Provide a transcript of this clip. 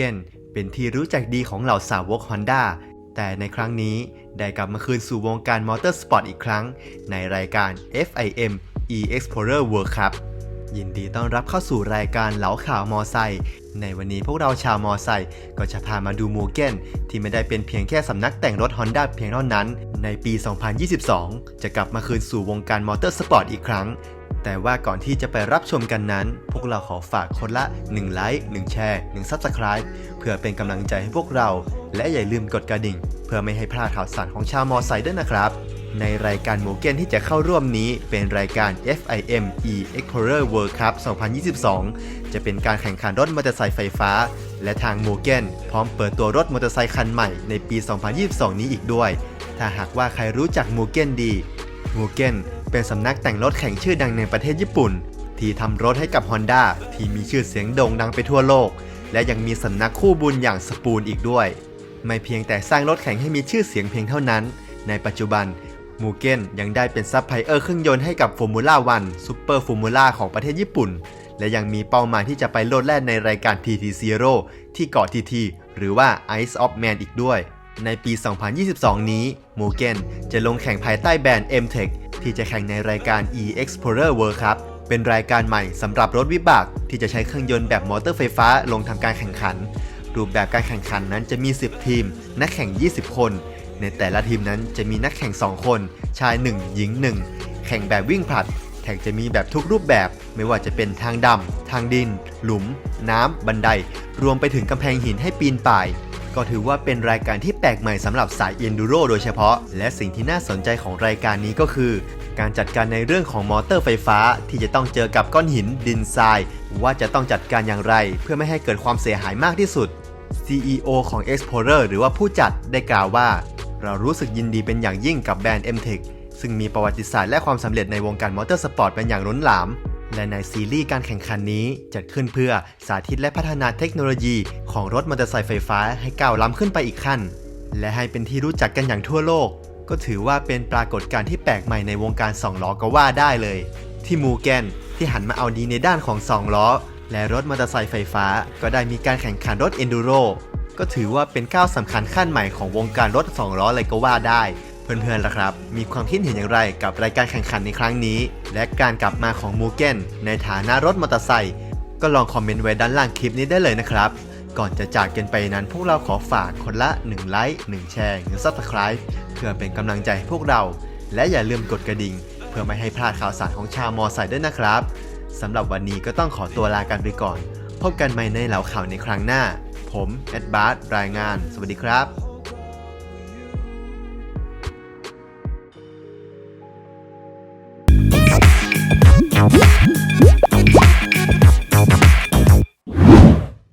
เกนเป็นที่รู้จักดีของเหล่าสาวก Honda แต่ในครั้งนี้ได้กลับมาคืนสู่วงการมอเตอร์สปอร์ตอีกครั้ง ในรายการ FIM E-Explorer World Cup ยินดีต้อนรับเข้าสู่รายการเหลาข่าวมอไซค์ในวันนี้พวกเราชาวมอไซค์ก็จะพามาดูโมเกนที่ไม่ได้เป็นเพียงแค่สำนักแต่งรถ Honda เพียงเท่านั้น ในปี 2022 จะกลับมาคืนสู่วงการมอเตอร์สปอร์ตอีกครั้ง แต่ว่าก่อนที่จะไปรับชมกันนั้น พวกเราขอฝากคนละ1ไลค์1แชร์1 Subscribe เพื่อเป็นกำลังใจให้พวกเรา และอย่าลืมกดกระดิ่ง เพื่อไม่ให้พลาดข่าวสารของชาวมอไซค์ด้วยนะครับ ในรายการโมเกนที่จะเข้าร่วมนี้เป็นรายการ FIM E Explorer World Cup 2022 จะเป็นการแข่งขันรถมอเตอร์ไซค์ไฟฟ้า และทางโมเกนพร้อมเปิดตัวรถมอเตอร์ไซค์คันใหม่ในปี 2022 นี้อีกด้วย ถ้าหากว่าใครรู้จักโมเกนดีโมเกน เป็นสำนักแต่งรถแข่งชื่อดังในประเทศญี่ปุ่น ที่ทำรถให้กับ Honda ที่มีชื่อเสียงโด่งดังไปทั่วโลก และยังมีสำนักคู่บุญอย่างสปูนอีกด้วย ไม่เพียงแต่สร้างรถแข่งให้มีชื่อเสียงเพียงเท่านั้น ในปัจจุบันมูเกนยังได้เป็นซัพพลายเออร์เครื่องยนต์ให้กับ Formula 1 Super Formula ของประเทศญี่ปุ่น และยังมีเป้าหมายที่จะไปโลดแล่นในรายการ TT Zero ที่เกาะ TT หรือว่า Ice of Man อีกด้วย ในปี 2022 นี้มูเกนจะลงแข่งภายใต้แบรนด์ M-Tech ที่จะแข่งในรายการ E-Explorer World Cup เป็นรายการใหม่สำหรับรถวิบาก ที่จะใช้เครื่องยนต์แบบมอเตอร์ไฟฟ้าลงทำการแข่งขัน รูปแบบการแข่งขันนั้นจะมี 10 ทีม นักแข่ง 20 คน ในแต่ละทีมนั้นจะมีนักแข่ง 2 คน ชาย 1 หญิง 1 แข่งแบบวิ่งผลัดแข่งจะมีแบบทุกรูปแบบ ไม่ว่าจะเป็นทางดำทางดิน หลุม น้ำบันได รวมไปถึงกำแพงหินให้ปีนป่าย ก็ถือว่าเป็นรายการที่แปลกใหม่สำหรับสายเอนดูโรโดยเฉพาะ และสิ่งที่น่าสนใจของรายการนี้ก็คือ การจัดการในเรื่องของมอเตอร์ไฟฟ้า ที่จะต้องเจอกับก้อนหินดินทราย ว่าจะต้องจัดการอย่างไร เพื่อไม่ให้เกิดความเสียหายมากที่สุด CEO ของ Explorer หรือว่าผู้จัดได้กล่าวว่า เรารู้สึกยินดีเป็นอย่างยิ่งกับแบรนด์ M-Tech ซึ่งมีประวัติศาสตร์และความสำเร็จในวงการมอเตอร์สปอร์ตเป็นอย่างล้นหลาม และในซีรีส์การแข่งขันนี้จัดขึ้นเพื่อสาธิตและพัฒนาเทคโนโลยีของรถมอเตอร์ไซค์ไฟฟ้าให้ก้าวล้ำขึ้นไปอีกขั้น และให้เป็นที่รู้จักกันอย่างทั่วโลก ก็ถือว่าเป็นปรากฏการณ์ที่แปลกใหม่ในวงการ2ล้อก็ว่าได้เลย ที่มูแกนที่หันมาเอาดีในด้านของ2ล้อและรถมอเตอร์ไซค์ไฟฟ้า ก็ได้มีการแข่งขันรถเอนดูโรก็ถือว่าเป็นก้าวสำคัญขั้นใหม่ของวงการรถ2ล้อเลยก็ว่าได้ เพื่อนๆล่ะครับ มีความคิดเห็นอย่างไรกับรายการแข่งขันในครั้งนี้ และการกลับมาของมูเกนในฐานะรถมอเตอร์ไซค์ก็ลองคอมเมนต์ไว้ด้านล่างคลิปนี้ได้เลยนะครับ ก่อนจะจากกันไปนั้นพวกเราขอฝากคนละ 1 ไลค์ 1 แชร์1 Subscribe เพื่อเป็นกำลังใจให้พวกเรา และอย่าลืมกดกระดิ่ง เพื่อไม่ให้พลาดข่าวสารของชาวมอไซค์ด้วยนะครับสำหรับวันนี้ก็ต้องขอตัวลากันไปก่อน พบกันใหม่ในเหล่าข่าวในครั้งหน้า ผมแอดบาร์รายงาน สวัสดีครับ